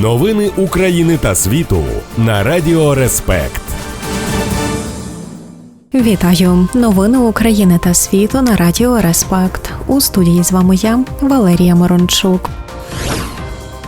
Новини України та світу на Радіо Респект. Вітаю! Новини України та світу на радіо Респект. У студії з вами я, Валерія Мирончук.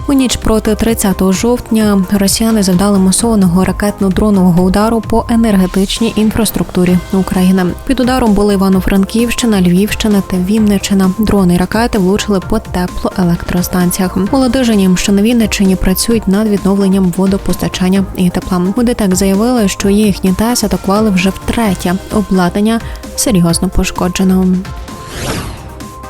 У ніч проти 30 жовтня росіяни завдали масованого ракетно-дронового удару по енергетичній інфраструктурі України. Під ударом були Івано-Франківщина, Львівщина та Вінниччина. Дрони і ракети влучили по теплоелектростанціях. У що на Вінниччині працюють над відновленням водопостачання і тепла. У ДТЕК заявили, що їхні ТЕС атакували вже втретє. Обладнання серйозно пошкоджено.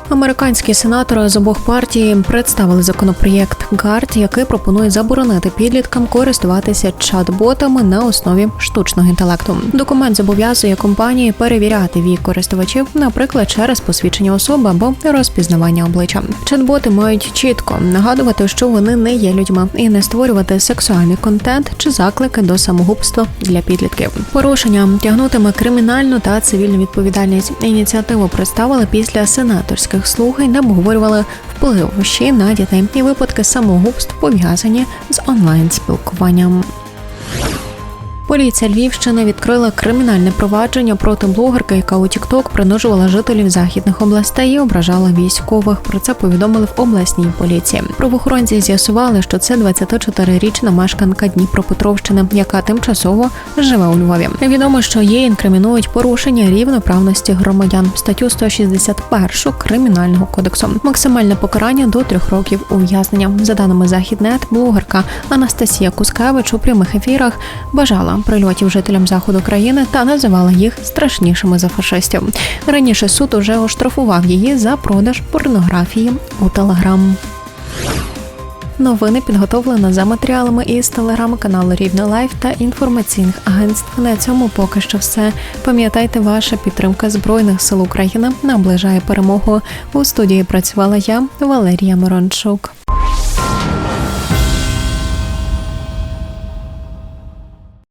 Американські сенатори з обох партій представили законопроєкт ГАРД, який пропонує заборонити підліткам користуватися чат-ботами на основі штучного інтелекту. Документ зобов'язує компанії перевіряти вік користувачів, наприклад, через посвідчення особи або розпізнавання обличчя. Чат-боти мають чітко нагадувати, що вони не є людьми, і не створювати сексуальний контент чи заклики до самогубства для підлітків. Порушення тягнутиме кримінальну та цивільну відповідальність. Ініціативу представили після сенаторських слухань, де обговорювали вплив ще на дітей і випадки самогубств пов'язані з онлайн спілкуванням. Поліція Львівщини відкрила кримінальне провадження проти блогерки, яка у TikTok принижувала жителів західних областей і ображала військових. Про це повідомили в обласній поліції. Правоохоронці з'ясували, що це 24-річна мешканка Дніпропетровщини, яка тимчасово живе у Львові. Відомо, що їй інкримінують порушення рівноправності громадян статтю 161 кримінального кодексу. Максимальне покарання до трьох років ув'язнення. За даними західнет, блогерка Анастасія Кускевич у прямих ефірах бажала прильотів жителям заходу країни та називала їх страшнішими за фашистів. Раніше суд уже оштрафував її за продаж порнографії у Телеграм. Новини підготовлено за матеріалами із телеграм-каналу Рівне Лайф та інформаційних агентств. На цьому поки що все. Пам'ятайте, ваша підтримка збройних сил України наближає перемогу. У студії працювала я, Валерія Мирончук.